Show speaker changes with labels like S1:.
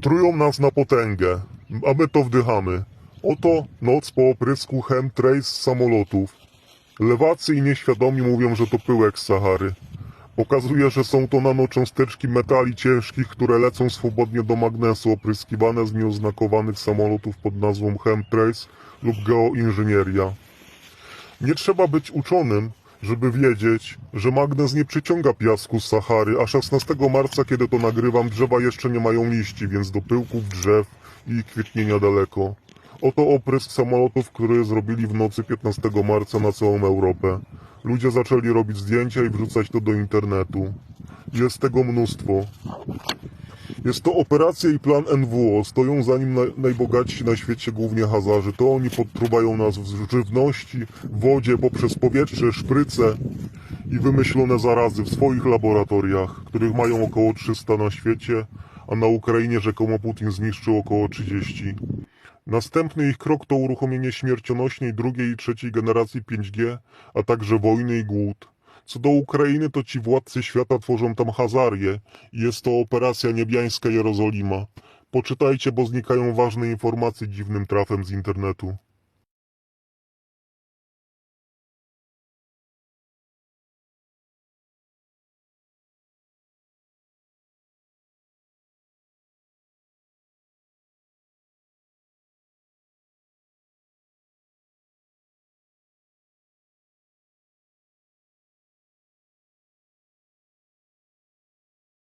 S1: Trują nas na potęgę, a my to wdychamy. Oto noc po oprysku chemtrace z samolotów. Lewacy i nieświadomi mówią, że to pyłek z Sahary. Pokazuje, że są to nanocząsteczki metali ciężkich, które lecą swobodnie do magnesu, opryskiwane z nieoznakowanych samolotów pod nazwą chemtrace lub geoinżynieria. Nie trzeba być uczonym, żeby wiedzieć, że magnes nie przyciąga piasku z Sahary, a 16 marca, kiedy to nagrywam, drzewa jeszcze nie mają liści, więc do pyłków drzew i kwietnienia daleko. Oto oprysk samolotów, które zrobili w nocy 15 marca na całą Europę. Ludzie zaczęli robić zdjęcia i wrzucać to do internetu. Jest tego mnóstwo. Jest to operacja i plan NWO. Stoją za nim naj- najbogatsi na świecie, głównie Hazarzy. To oni podtruwają nas w żywności, wodzie, poprzez powietrze, szpryce i wymyślone zarazy w swoich laboratoriach, których mają około 300 na świecie, a na Ukrainie rzekomo Putin zniszczył około 30. Następny ich krok to uruchomienie śmiercionośnej drugiej i trzeciej generacji 5G, a także wojny i głód. Co do Ukrainy, to ci władcy świata tworzą tam Hazarię i jest to operacja niebiańska Jerozolima. Poczytajcie, bo znikają ważne informacje dziwnym trafem z internetu.